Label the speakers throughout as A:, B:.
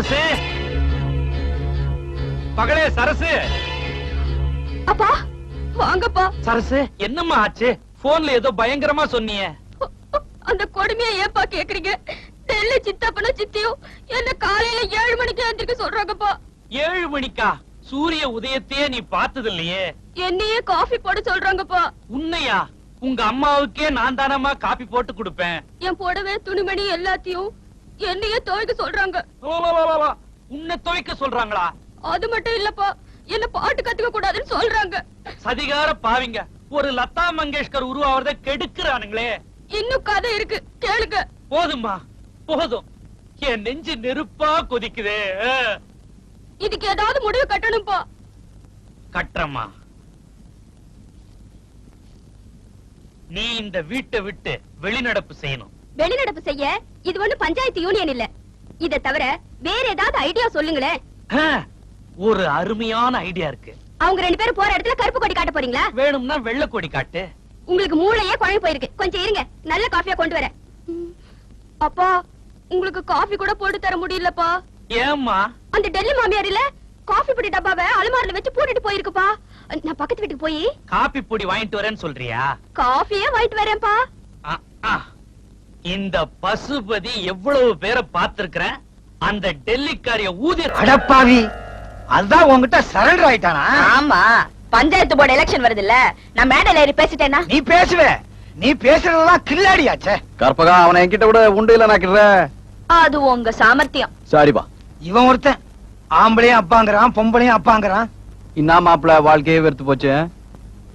A: சரசு. மகளே சரசு.
B: அப்பா வாங்கப்பா.
A: சரசு என்னம்மா ஆச்சு? போன்ல ஏதோ பயங்கரமா சொன்னியே.
B: அந்த கொடுமையை ஏப்பா கேக்குறீங்க? டெல்லி சித்தப்பனும் சித்தியும் என்ன காலையில ஏழு மணிக்கு எந்திரிக்க சொல்றாங்கப்பா.
A: ஏழு மணிக்கா? சூரிய உதயத்தையே நீ பார்த்தது இல்லையே
B: என்னையே காஃபி போட சொல்றாங்கப்பா.
A: உன்னையா? உங்க அம்மாவுக்கே நான் தானம்மா காப்பி போட்டு கொடுப்பேன்.
B: என் புடவை துணிமணி எல்லாத்தையும் என்னையே துவைக்க சொல்றாங்க.
A: உன்னை துவைக்க சொல்றாங்களா?
B: அது மட்டும் இல்லப்பா என்ன பாட்டு கத்துக்க கூடாதுன்னு சொல்றாங்க.
A: சதிகார பாவிங்க ஒரு லதா மங்கேஷ்கர் உருவாவத கெடுக்கிறானுங்களே.
B: இன்னும் கதை இருக்கு கேளுங்க.
A: போதும்மா போதும். என் நெஞ்சு நெருப்பா கொதிக்குதே.
B: இதுக்கு ஏதாவது முடிவு கட்டணும்ப்பா
A: கட்டுறம்மா. நீ இந்த வீட்டை விட்டு வெளிநடப்பு செய்யணும்.
B: வெளிநடப்பு செய்ய இது ஒண்ணு பஞ்சாயத்து யூனியன் இல்ல. இத தவிர வேற ஏதாவது ஐடியா சொல்லுங்களேன்.
A: ஒரு அருமையான ஐடியா இருக்கு.
B: அவங்க ரெண்டு பேரும் போற இடத்துல கருப்பு கொடி காட்ட போறீங்களா?
A: வேணும்னா வெள்ளை கொடி காட்டு.
B: உங்களுக்கு மூளையே குழம்பு போயிருக்கு. கொஞ்சம் இருங்க. நல்ல காஃபியா கொண்டு வரேன். ம். அப்பா உங்களுக்கு காஃபி கூட போட்டு தர முடியலப்பா.
A: ஏம்மா?
B: அந்த டெல்லி மாமியார் இல்ல? காஃபி பொடி டப்பாவை அலமாரில வச்சு பூட்டிட்டு போயிருக்குப்பா. நான் பக்கத்து வீட்டுக்கு போய்.
A: காபி பொடி வாங்கிட்டு வரேன்னு சொல்றியா?
B: காஃபியே வாங்கிட்டு வரேன்ப்பா.
A: இந்த பசுபதி எவ்வளவு பேரை பார்த்திருக்கிறேன்? அந்த டெல்லிக்காரிய ஊதி
C: அடப்பாவி. அதுதான் உன்கிட்ட சரண்டர் ஆயிட்டானா?
B: ஆமா. பஞ்சாயத்து போர்டு எலெக்ஷன் வருது இல்ல நான் மேடையில ஏறி பேசிட்டேன்னா
C: நீ பேசுவ. நீ பேசுறதெல்லாம் கில்லாடியாச்சே.
D: கற்பகா அவனை என்கிட்ட விட. உண்டு இல்ல நாக்கிடுற
B: அது உங்க சாமர்த்தியம்.
D: சரிப்பா
C: இவன் ஒருத்தன். ஆம்பளையும் அப்பாங்கிறான் பொம்பளையும் அப்பாங்கிறான்.
D: இன்னா மாப்பிள வாழ்க்கையே வெறுத்து போச்சு.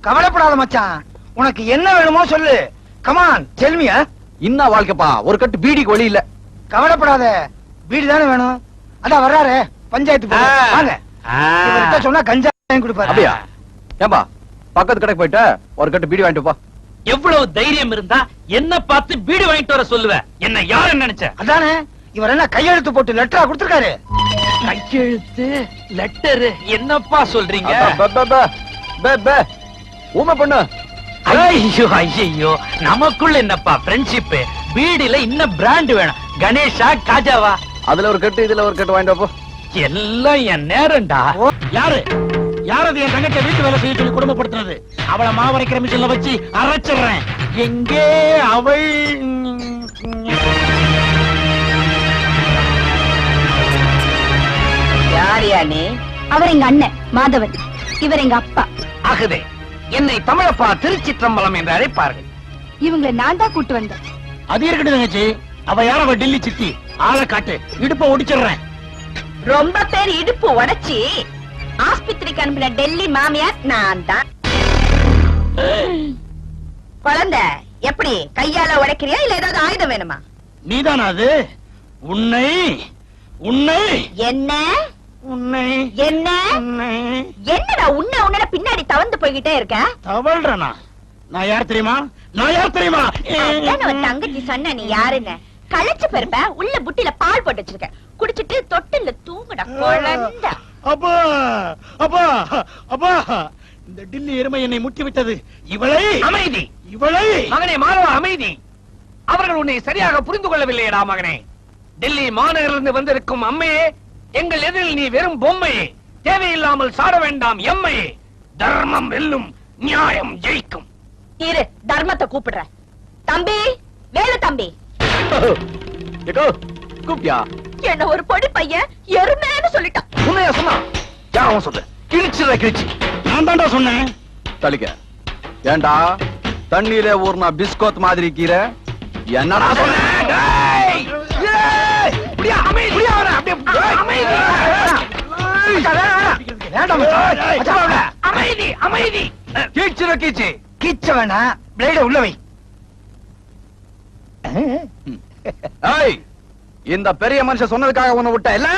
C: கவலைப்படாத மச்சான். உனக்கு என்ன வேணுமோ சொல்லு. கமான் செல்மியா
D: இன்னா வாழ்க்கைப்பா. ஒரு கட்டு பீடிக்கு வழி இல்ல.
C: கவலைப்படாத. வீடு தானே வேணும். அதான் வர்றாரு. பஞ்சாயத்து. வாங்க. சொன்னா கஞ்சா வாங்கி கொடுப்பாரு.
D: அப்படியா? ஏம்பா பக்கத்து கடைக்கு போயிட்ட ஒரு கட்டு பீடி வாங்கிட்டு போ.
A: எவ்வளவு தைரியம் இருந்தா என்ன பார்த்து பீடி வாங்கிட்டு வர சொல்லுவ? என்ன யாரு நினைச்ச?
C: அதானே இவர் என்ன கையெழுத்து போட்டு லெட்டரா கொடுத்திருக்காரு?
A: கையெழுத்து லெட்டர் என்னப்பா சொல்றீங்க?
D: அதான் பே, பே, பே. பே, பே. ஊமை பொண்ணு.
A: ஐயோ ஐயோ நமக்குள்ள என்னப்பா ஃப்ரெண்ட்ஷிப் பீடில இன்னும் பிராண்ட் வேணும். கணேஷா காஜாவா?
D: அதுல ஒரு கட்டு இதுல ஒரு கட்டு வாங்கிட்டு போ
A: எல்லாம் என் நேரம்டா.
E: யாரு யார்? அது என் தங்கத்தை வீட்டு வேலை செய்ய சொல்லி குடும்பப்படுத்துறது? அவளை மாவரைக்கிற மிஷின்ல வச்சு அரைச்சிடுறேன். எங்கே அவள்?
B: யாரியா நீ? அவர் எங்க அண்ணன் மாதவன். இவர் எங்க அப்பா.
C: ஆகுதே. என்னை தமிழப்பா திருச்சிற்றம்பலம் என்று அழைப்பார்கள்.
B: இவங்களை நான் தான் கூட்டு வந்தேன்.
E: அது இருக்கட்டும் தங்கச்சி. அவ யார்? அவ டெல்லி சித்தி. ஆளை காட்டு. இடுப்ப ஒடிச்சிடுறேன்.
B: ரொம்ப பேர் இடுப்பு உடைச்சி ஆஸ்பத்திரிக்கு அனுப்பின டெல்லி மாமியார் நான் தான். குழந்தை எப்படி? கையால உடைக்கிறியா? இல்ல ஏதாவது ஆயுதம் வேணுமா?
E: நீதானா அது? உன்னை உன்னை.
B: என்ன?
E: உன்னை
B: என்ன?
E: உன்னை.
B: என்னடா உன்ன உன்ன பின்னாடி தவந்து போய்கிட்டே இருக்க?
E: தவழ்றனா? நான் யார் தெரியுமா? நான் யார் தெரியுமா?
B: தங்கச்சி சொன்ன நீ யாருன்னு? களைச்சு பெருப்ப உள்ள புட்டில பால் போட்டு வச்சிருக்க. குடிச்சிட்டு தொட்டில தூங்குடா குழந்தை.
E: அப்பா அப்பா அப்பா இந்த டில்லி எருமை என்னை முட்டி விட்டது இவளை
C: அமைதி.
E: இவளை.
C: மகனே மாணவ அமைதி. அவர்கள் உன்னை சரியாக புரிந்து கொள்ளவில்லையடா மகனே. டெல்லி மாநகரிலிருந்து வந்திருக்கும் அம்மையே எங்கள் எதிரில் நீ வெறும் பொம்மையே. தேவையில்லாமல் சாட வேண்டாம் எம்மையே. தர்மம் வெல்லும் நியாயம் ஜெயிக்கும்.
B: இரு தர்மத்தை கூப்பிடுற தம்பி வேலை தம்பி.
D: ஏக்கோ, கூப்பிட்டியா?
B: என்ன ஒரு பொடி பையன் எருமைன்னு சொல்லிட்டான்
D: உன்னையா சொன்னா? யாரும் சொல்லு கிழிச்சுற கிழிச்சு.
E: நான் தான்டா சொன்னேன்.
D: தளிக்க ஏண்டா தண்ணியில ஊர்னா பிஸ்கோத் மாதிரி கீரை? என்னடா சொன்ன?
C: அமைதி. அமைதி. கீச்சு கீச்ச வேணா பிளேட
D: இந்த பெரிய மனுஷன் சொன்னதுக்காக உன்னை விட்ட இல்ல?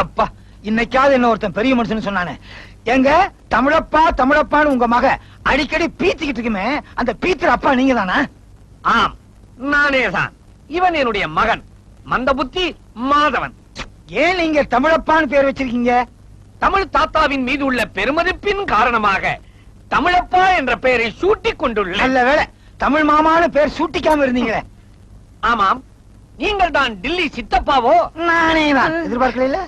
C: அப்பா இன்னைக்காவது என்ன ஒருத்தன் பெரிய மனுஷன் சொன்னானே. எங்க? தமிழப்பா தமிழப்பான்னு உங்க மக அடிக்கடி பீத்திக்கிட்டு இருக்குமே அந்த பீத்துற அப்பா நீங்க தானா ஆம் நானே தான் இவன் என்னுடைய மகன். மந்தபுத்தி மாதவன். ஏன் நீங்க தமிழப்பான்னு பேர் வச்சிருக்கீங்க? தமிழ் தாத்தாவின் மீது உள்ள பெருமதிப்பின் காரணமாக தமிழப்பா என்ற பெயரை சூட்டிக் கொண்டுள்ள நல்ல வேளை. தமிழ் மாமான்னு பேர் சூட்டிக்காம இருந்தீங்களே. ஆமாம்.
F: நீங்கள் தான் டில்லி சித்தப்பாவோ? நானே தான். எதிர்பார்க்கல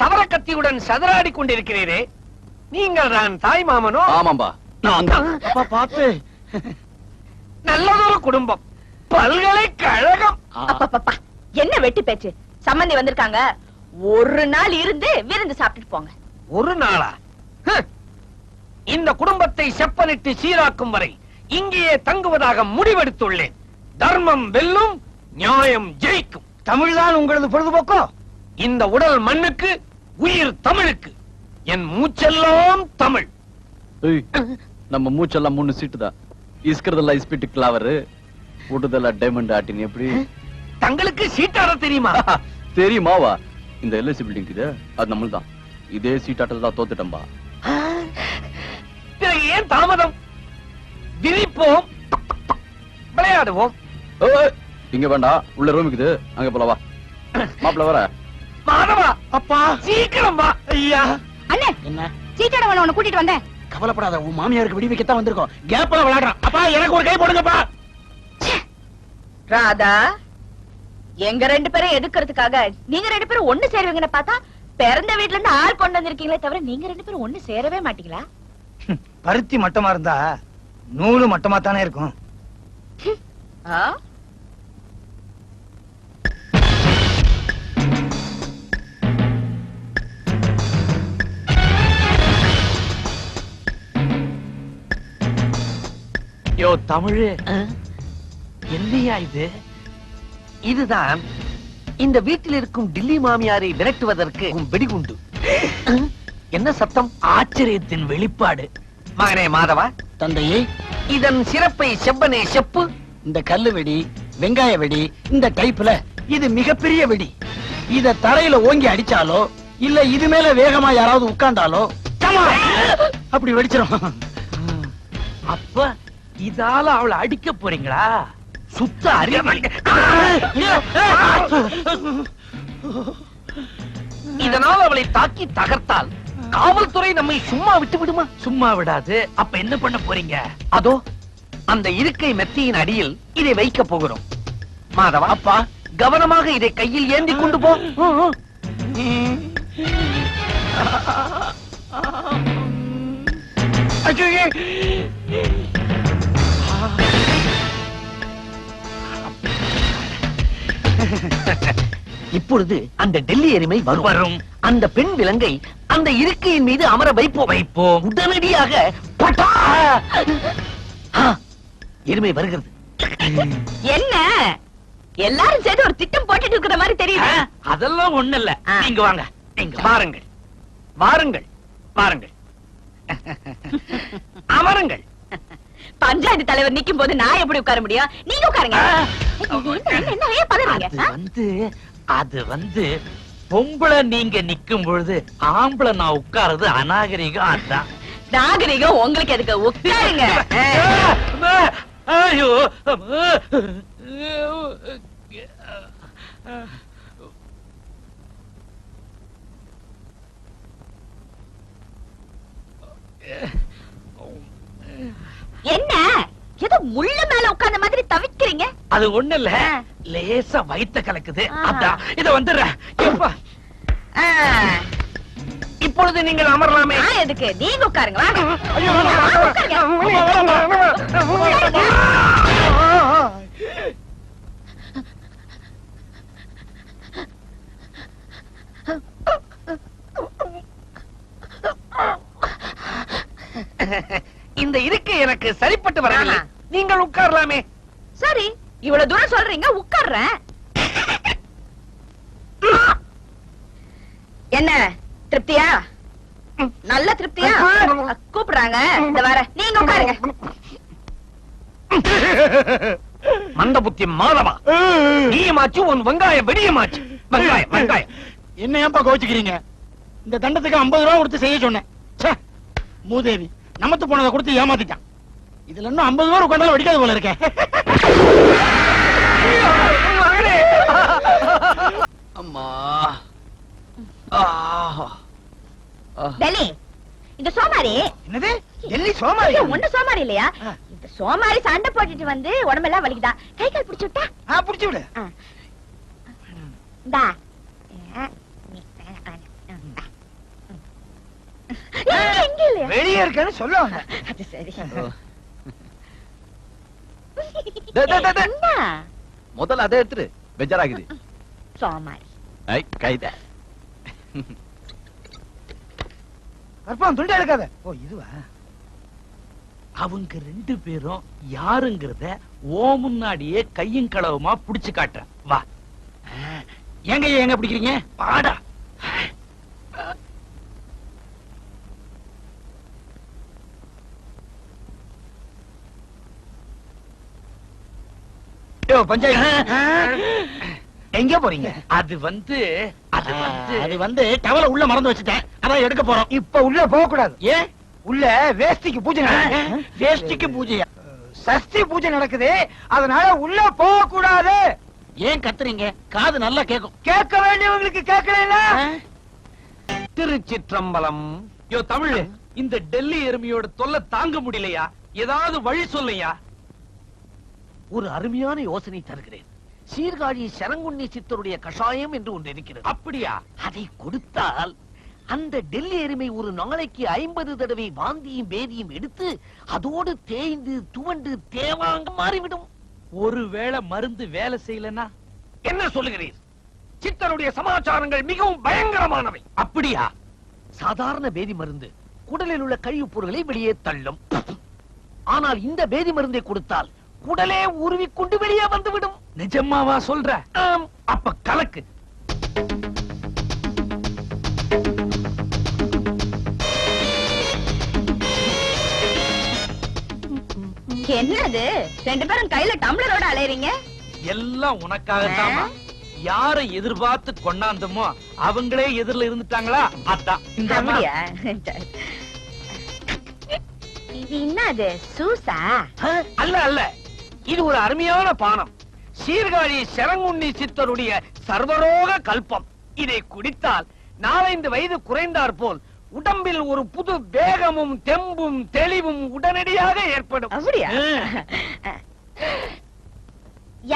F: சவரக்கத்தியுடன் சதுராடி கொண்டிருக்கிறீரே. நீங்கள் தான் தாய் மாமனோ?
D: ஆமாம்பா. நான் தான்.
E: பார்த்து.
F: நல்லதொரு குடும்பம். பல்கலைக்கழகம்.
B: என்ன வெட்டி பேச்சு? சம்மந்தி வந்திருக்காங்க. ஒரு நாள் இருந்து விருந்து சாப்பிட்டுட்டு போங்க.
F: ஒரு நாளா. இந்த குடும்பத்தை செப்பனிட்டு சீராக்கும் வரை இங்கேயே தங்குவதாக முடிவெடுத்துள்ளேன். தர்மம் வெல்லும் நியாயம் ஜெயிக்கும். தமிழ்தான் உங்களது பொழுதுபோக்கோ? இந்த உடல் மண்ணுக்கு உயிர் தமிழுக்கு. என் மூச்செல்லாம் தமிழ்.
D: நம்ம மூச்செல்லாம் மூணு சீட்டு தான் இஸ்கிறதெல்லாம் இஸ்பிட்டு கிளாவரு விடுதெல்லாம் டைமண்ட் ஆட்டின் எப்படி?
F: தங்களுக்கு சீட்டாட தெரியுமா?
D: தெரியுமாவா இந்த எல்ஐசி பில்டிங் இது அது நம்மள் தான் இதே சீட்டாட்டல் தான் தோத்துட்டம்பா
F: பிறகு ஏன் தாமதம்? விரிப்போம் விளையாடுவோம்.
D: இங்க வேண்டாம் உள்ள ரூம் இருக்குது. அங்க போல வா. மாப்பிள்ள வர.
F: மாதவா
E: அப்பா.
F: சீக்கிரம் வா.
E: ஐயா.
B: அண்ணே
E: என்ன?
B: சீட்டாட உன்னை கூட்டிட்டு வந்தேன்.
E: கவலைப்படாத உன் மாமியாருக்கு விடி வைக்கத்தான் வந்திருக்கோம். கேப்ல விளையாடுறான். அப்பா எனக்கு ஒரு கை போடுங்கப்பா.
B: ராதா எங்க ரெண்டு பேரும் எதுக்குறதுக்காக? நீங்க ரெண்டு பேரும் ஒண்ணு சேருவீங்கன்னு பார்த்தா பிறந்த வீட்ல இருந்து ஆள் கொண்டு வந்திருக்கீங்களே தவிர நீங்க ரெண்டு பேரும் ஒண்ணு சேரவே மாட்டீங்களா?
F: பருத்தி மட்டமா இருந்தா நூலு மட்டமா தானே இருக்கும்.
B: ஆ?
A: யோ தமிழு. என்னையா இது?
F: இதுதான் இந்த வீட்டில் இருக்கும் டில்லி மாமியாரை விரட்டுவதற்கு வெடிகுண்டு என்ன சத்தம்?
A: ஆச்சரியத்தின் வெளிப்பாடு.
F: மகனே மாதவா
E: தந்தையே.
F: இதன் சிறப்பை செவ்வனே செப்பு.
E: இந்த கல்லு வெடி வெங்காய வெடி இந்த டைப்ல இது மிகப்பெரிய வெடி. இத தரையில ஓங்கி அடிச்சாலோ இல்ல இது மேல வேகமா யாராவது உட்கார்ந்தாலோ அப்படி வெடிச்சிரும்.
A: அப்ப இதால அவளை அடிக்க போறீங்களா? சுத்த அறிவு.
F: இதனால் அவளை தாக்கி தகர்த்தால் காவல்துறை நம்மை சும்மா விட்டு விடுமா?
A: சும்மா விடாது. அப்ப என்ன பண்ண போறீங்க?
F: அதோ அந்த இருக்கை மெத்தியின் அடியில் இதை வைக்க போகிறோம். மாதவா அப்பா. கவனமாக இதை கையில் ஏந்தி கொண்டு போ. ஐயையே. இப்பொழுது அந்த டெல்லி எருமை வரும். அந்த பெண் விலங்கை அந்த இருக்கையின் மீது அமர வைப்போம்.
A: வைப்போம்.
F: உடனடியாக பட்டா! எருமை வருகிறது.
B: என்ன? எல்லாரும் சேர்ந்து ஒரு திட்டம் போட்டுட்டு இருக்கிற மாதிரி தெரியுது.
A: அதெல்லாம் ஒண்ணு இல்ல. நீங்க வாங்க. நீங்க.
F: வாருங்கள். வாருங்கள். வாருங்கள். அமருங்கள்.
B: பஞ்சாயத்து தலைவர் நிக்கும் போது நான் எப்படி உட்கார முடியும்? நீங்க உட்காருங்க.
A: வந்து அது வந்து பொம்பளை நீங்க நிக்கும் பொழுது ஆம்பளை நான் உட்கார்றது அநாகரிகம் அதான்.
B: நாகரிகம் உங்களுக்கு எதுக்கு? உட்காருங்க.
A: ஐயோ
B: என்ன? ஏதோ முள்ள மேல உட்கார்ந்த மாதிரி தவிக்கிறீங்க?
A: அது ஒண்ணு இல்ல. லேசா வயித்த கலக்குது. அதான் இத வந்துடுறேன்.
F: இப்பொழுது நீங்கள் அமரலாமே.
B: எதுக்கு? நீங்க உட்காருங்க.
F: இந்த இருக்கை எனக்கு சரிப்பட்டு வரவில்லை. நீங்கள் உட்காரலாமே.
B: சரி இவ்வளவு தூரம் சொல்றீங்க உட்கார்றேன். என்ன திருப்தியா? நல்ல திருப்தியா? கூப்பிடுறாங்க. இந்த வர நீங்க உட்காருங்க.
F: மந்த புத்தி மாதவா நீயமாச்சு உன் வெங்காய வெடியமாச்சு. வெங்காயம் வெங்காயம்.
E: என்ன ஏன்பா கோச்சுக்கிறீங்க இந்த தண்டத்துக்கு 50 ரூபா கொடுத்து செய்ய சொன்னேன். ச்சே, மூதேவி நமத்து போனதை கொடுத்து ஏமாத்திட்டான். இதுல இன்னும் 50 ரூபா உட்காந்தாலும் வெடிக்காது போல இருக்கே.
F: மகனே
D: அம்மா.
B: டெல்லி இந்த சோமாரி.
F: என்னது?
C: டெல்லி சோமாரி?
B: ஒண்ணு சோமாரி இல்லையா. இந்த சோமாரி சண்டை போட்டுட்டு வந்து உடம்பெல்லாம் வலிக்குதா? கை கால் பிடிச்சு விட்டா?
C: ஆ புடிச்சு விடு.
B: இந்தா?
C: வெளியே இருக்கேன்னு சொல்ல வந்தேன்.
B: அது சரி.
D: டே, டே, டே, டே.
B: என்ன?
D: முதல்ல அதை எடுத்துரு பெஜாராகுது.
B: சோமாரி
D: ஐ கைத.
C: கற்பம் துண்டு எடுக்காத. ஓ இதுவா?
A: அவங்க ரெண்டு பேரும் யாருங்கிறத ஓ முன்னாடியே கையும் களவுமா புடிச்சு காட்டுறேன். வா.
E: எங்க எங்க பிடிக்கிறீங்க?
A: பாடா
C: யோ பஞ்சாயத்து. எங்க போறீங்க?
A: அது வந்து அது வந்து.
E: அது வந்து டவல உள்ள மறந்து வச்சுட்டேன். அதான் எடுக்க போறோம்.
C: இப்ப உள்ள போக கூடாது
E: ஏன்
C: உள்ள வேஷ்டிக்கு பூஜை நடக்குது.
E: வேஷ்டிக்கு பூஜையா?
C: சஷ்டி பூஜை நடக்குது. அதனால உள்ள போக கூடாது
E: ஏன் கத்துறீங்க? காது நல்லா கேக்கும்.
C: கேட்க வேண்டியவங்களுக்கு கேட்கல
E: திருச்சிற்றம்பலம்.
A: யோ தமிழ் இந்த டெல்லி எருமையோட தொல்லை தாங்க முடியலையா? ஏதாவது வழி சொல்லையா
F: ஒரு அருமையான யோசனை தருகிறேன். சீர்காழி சரங்குண்ணி சித்தருடைய கஷாயம் என்று ஒன்று இருக்கிறது.
A: அப்படியா?
F: அதை கொடுத்தால் அந்த டெல்லி எருமை ஒரு நாளைக்கு ஐம்பது தடவை வாந்தியும் பேதியும் எடுத்து அதோடு தேய்ந்து துவண்டு தேவாங்க மாறிவிடும்.
A: ஒருவேளை மருந்து வேலை செய்யலனா
F: என்ன சொல்லுகிறீர்? சித்தருடைய சமாச்சாரங்கள் மிகவும் பயங்கரமானவை.
A: அப்படியா?
F: சாதாரண பேதி மருந்து குடலில் உள்ள கழிவுப் பொருட்களை வெளியே தள்ளும். ஆனால் இந்த பேதி மருந்தை கொடுத்தால் குடலே உருவிக்கொண்டு வெளியே வந்துவிடும்.
A: நிஜமாவா சொல்ற? அப்ப கலக்கு.
B: என்னது? ரெண்டு பேரும் கையில டம்ளரோட அலையறீங்க?
A: எல்லாம் உனக்காகத்தாமா யாரை எதிர்பார்த்து கொண்டாந்தமோ அவங்களே எதிரில இருந்துட்டாங்களா? அதான்.
B: இது என்னது சூசா?
F: அல்ல அல்ல. இது ஒரு அருமையான பானம். சீர்காழி சரங்குண்ணி சித்தருடைய சர்வரோக கல்பம். இதை குடித்தால் நாலைந்து வயது குறைந்தார் போல் உடம்பில் ஒரு புது வேகமும் தெம்பும் தெளிவும் உடனடியாக ஏற்படும்.
B: அப்படியா?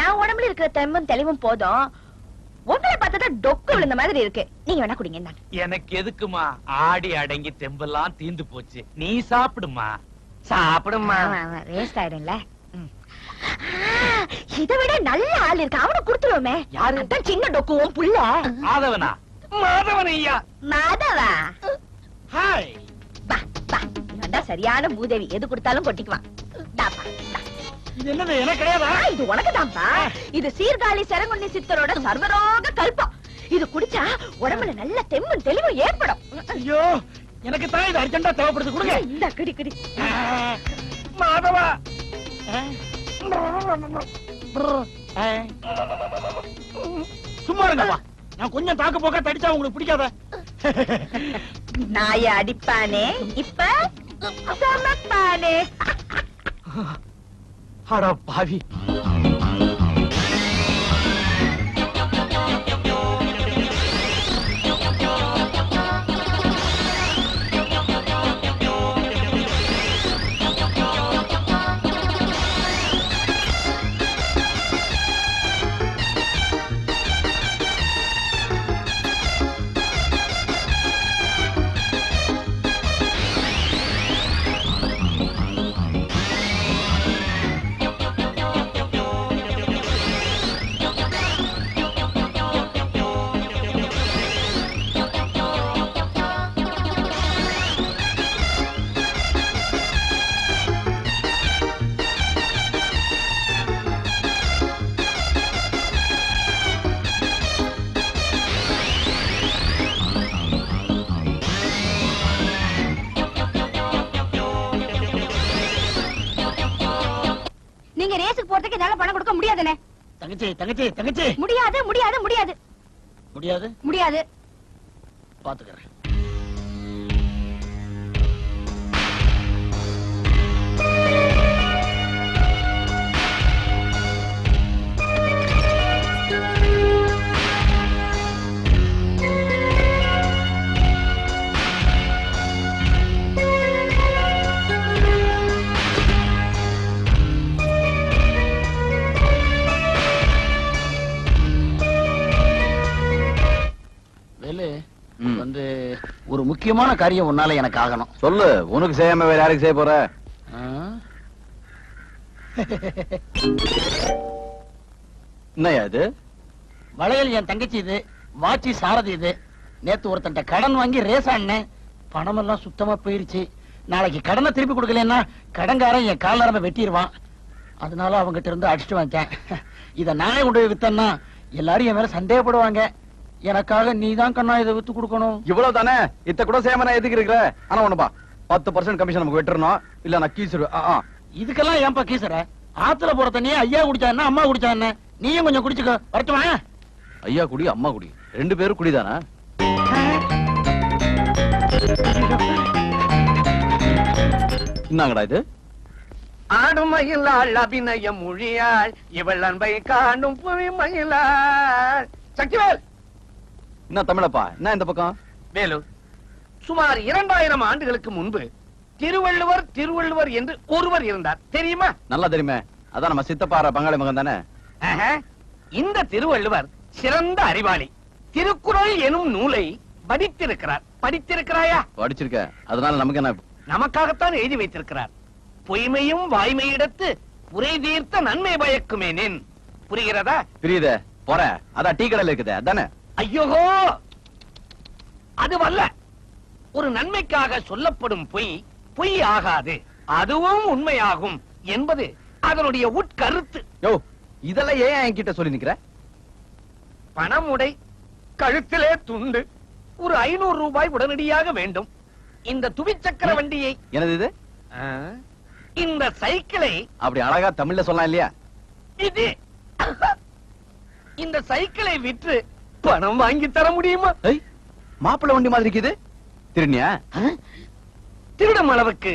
B: என் உடம்புல இருக்கிற தெம்பும் தெளிவும் போதும். உங்களை பார்த்தா டொக்கு விழுந்த மாதிரி இருக்கு. நீங்க வேணா குடிங்க.
A: எனக்கு எதுக்குமா? ஆடி அடங்கி தெம்பெல்லாம் தீந்து போச்சு. நீ சாப்பிடுமா?
F: சாப்பிடுமா
B: waste ஆயிடும்ல. இதை விட நல்ல ஆள் இருக்கு. அவனை கொடுத்துருவோமே.
F: யாரு?
B: அதான் சின்ன டொக்குவும் புள்ள.
A: ஆதவனா?
F: மாதவன் ஐயா.
B: மாதவா?
F: ஹாய்
B: தான் சரியான பூதேவி. எது கொடுத்தாலும் கொட்டிக்குவான்.
E: இது என்னது? எனக்கு கிடையாதா?
B: ஆ, இது உனக்குதான்ப்பா இது சீர்காழி சரங்குண்ணி சித்தரோட சர்வரோக கல்பம். இது குடிச்சா உடம்புல நல்ல தெம்பும் தெளிவும் ஏற்படும்.
E: ஐயோ எனக்கு தான் இது அர்ஜென்டா தேவைப்படுது. கொடுங்க.
B: இந்த குடி குடி.
F: மாதவா.
E: சும்மா இருங்கப்பா. நான் கொஞ்சம் தாக்கு போக்க தடிச்சா உங்களுக்கு பிடிக்காத?
B: நாய அடிப்பானே இப்ப சமப்பானே.
A: அட பாவி.
E: தங்கச்சி தங்கச்சி தங்கச்சி.
B: முடியாது முடியாது முடியாது.
E: முடியாது?
B: முடியாது.
E: பாத்துக்கிறேன். முக்கியமான காரியம் உன்னால எனக்கு ஆகணும்.
D: சொல்லு உனக்கு செய்யாம வேற யாருக்கு செய்ய போற?
E: ஆ?
D: என்னய்யா இது?
E: வளையல் என் தங்கச்சி இது வாட்சி சாரதி இது. நேத்து ஒருத்தன்ட்ட கடன் வாங்கி ரேஸ் ஆடினேன். பணமெல்லாம் சுத்தமா போயிருச்சு. நாளைக்கு கடனை திருப்பி கொடுக்கலன்னா கடன்காரன் என் கால் நரம்ப வெட்டிடுவான் அதனால அவங்ககிட்ட இருந்து அடிச்சுட்டு வந்தேன் இத நானே கொண்டு போய் வித்தேன்னா எல்லாரும் என் மேல சந்தேகப்படுவாங்க. எனக்காக நீ தான் கண்ணா இதை வித்து கொடுக்கணும்.
D: இவ்வளவு தானே இத்த கூட நான் எதுக்கு இருக்கிற ஆனா ஒண்ணுப்பா பத்து பர்சன்ட் கமிஷன் நமக்கு வெட்டுறணும். இல்ல நான் கீசிடுவேன்.
E: இதுக்கெல்லாம் ஏன்பா கீசற? ஆத்துல போற தண்ணியே ஐயா குடிச்சா என்ன அம்மா குடிச்சா என்ன? நீயும் கொஞ்சம் குடிச்சுக்கோ. வரட்டுமா
D: ஐயா குடி அம்மா குடி. ரெண்டு பேரும் குடிதானா? என்னங்கடா இது?
F: ஆடுமயிலாள் அபிநய மொழியாள் இவள் அன்பை காணும் புவிமயிலாள் சக்திவேல்!
D: என்ன தமிழப்பா? என்ன இந்த பக்கம்?
F: வேலு சுமார் இரண்டாயிரம் ஆண்டுகளுக்கு முன்பு திருவள்ளுவர் திருவள்ளுவர் என்று ஒருவர் இருந்தார். தெரியுமா?
D: நல்லா தெரியுமே. அதான் நம்ம சித்தப்பாற பங்காளி மகன் தானே.
F: இந்த திருவள்ளுவர் சிறந்த அறிவாளி. திருக்குறள் எனும் நூலை படித்திருக்கிறார். படித்திருக்கிறாயா?
D: படிச்சிருக்க. அதனால நமக்கு என்ன?
F: நமக்காகத்தான் எழுதி வைத்திருக்கிறார். பொய்மையும் வாய்மையிடத்து புரை தீர்த்த நன்மை பயக்குமேனேன். புரிகிறதா?
D: புரியுதே. போற. அதான் டீ கடையில இருக்குதே. அதானே?
F: ஐயோகோ அதுவல்ல ஒரு நன்மைக்காக சொல்லப்படும் பொய் பொய் ஆகாது. அதுவும் உண்மையாகும் என்பது அதனுடைய உட்கருத்து.
D: யோ இதெல்லாம் ஏன் என்கிட்ட சொல்லி நிக்கிற?
F: பணமுடை கழுத்திலே துண்டு ஒரு ஐநூறு ரூபாய் உடனடியாக வேண்டும். இந்த துவிச்சக்கர வண்டியை
D: இது?
F: ஆ, இந்த சைக்கிளை
D: அப்படி அழகா தமிழ்ல சொல்லலாம் இல்லையா?
F: இது. இந்த சைக்கிளை விற்று பணம் வாங்கி தர முடியுமா?
D: மாப்பிள்ளை வண்டி மாதிரி இருக்குது. திருநியா?
F: திருடும் அளவுக்கு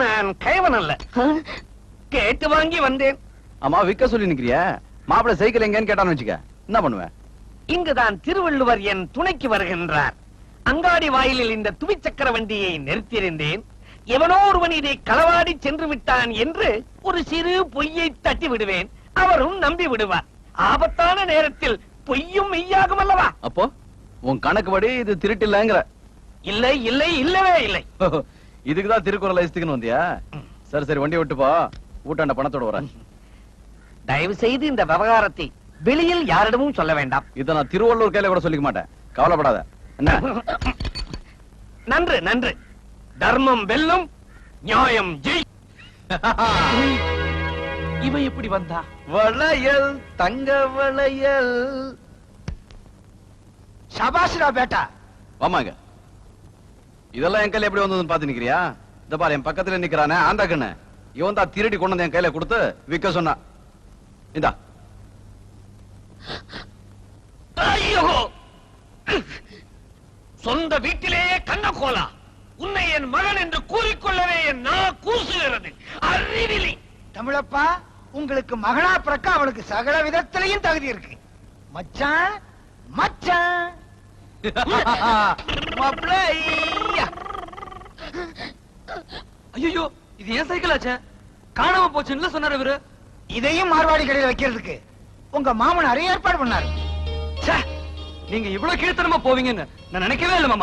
F: நான் கைவன் அல்ல. கேட்டு வாங்கி வந்தேன்.
D: ஆமா விக்க சொல்லி நிக்கிறியா? மாப்பிள்ளை சைக்கிள் எங்கன்னு கேட்டான்னு வச்சுக்க. என்ன பண்ணுவேன்
F: இங்குதான் திருவள்ளுவர் என் துணைக்கு வருகின்றார். அங்காடி வாயிலில் இந்த துவிச்சக்கர வண்டியை நிறுத்தியிருந்தேன். எவனோ ஒருவன் இதை களவாடி சென்று விட்டான் என்று ஒரு சிறு பொய்யை தட்டி விடுவேன். அவரும் நம்பி விடுவார். ஆபத்தான நேரத்தில் பொய்யும் மெய்யாகும் அல்லவா?
D: அப்போ உன் கணக்கு படி இது திருட்டு இல்லங்கிற
F: இல்லை இல்லை இல்லவே இல்லை.
D: இதுக்குதான் திருக்குறள் இஸ்துக்குன்னு வந்தியா? சரி சரி வண்டி விட்டு போ. ஊட்டாண்ட பணத்தோட வரேன்.
F: தயவு செய்து இந்த விவகாரத்தை வெளியில் யாரிடமும் சொல்ல வேண்டாம்.
D: இத நான் திருவள்ளூர் கையில கூட சொல்லிக்க மாட்டேன். கவலைப்படாத. என்ன?
F: நன்று நன்று. தர்மம் வெல்லும் நியாயம் ஜெய்.
A: இவ எப்படி வந்தா?
D: வளையல் தங்க வளையல்.
C: சபாஷ்டா பேட்டா.
D: ஆமாங்க இதெல்லாம் என் கையில எப்படி வந்ததுன்னு பாத்து நிக்கிறியா? இந்த பாரு என் பக்கத்துல நிக்கிறானே ஆந்தா கண்ணு இவன் தான் திருடி கொண்டு வந்து என் கையில கொடுத்து விக்க சொன்னான் இந்தா.
F: ஐயோ சொந்த வீட்டிலேயே கண்ணகோலா. உன்னை என் மகன் என்று கூறிக்கொள்ளவே என் நா கூசுகிறது அறிவிலி.
C: தமிழப்பா உங்களுக்கு மகனா பிறக்க அவளுக்கு சகல விதத்திலையும் தகுதி இருக்கு. மச்சான் மச்சான்
A: ஐயோ. இது ஏன் சைக்கிள் ஆச்சே? காணாம போச்சுன்னு சொன்னாரு இவரு.
C: இதையும் மார்வாடி கடையில் வைக்கிறதுக்கு உங்க மாமனாரே ஏற்பாடு பண்ணாரு.
A: நீங்க இவ்வளவு கீழ்த்தனமா போவீங்கன்னு நான் நினைக்கவே இல்லை மாமா.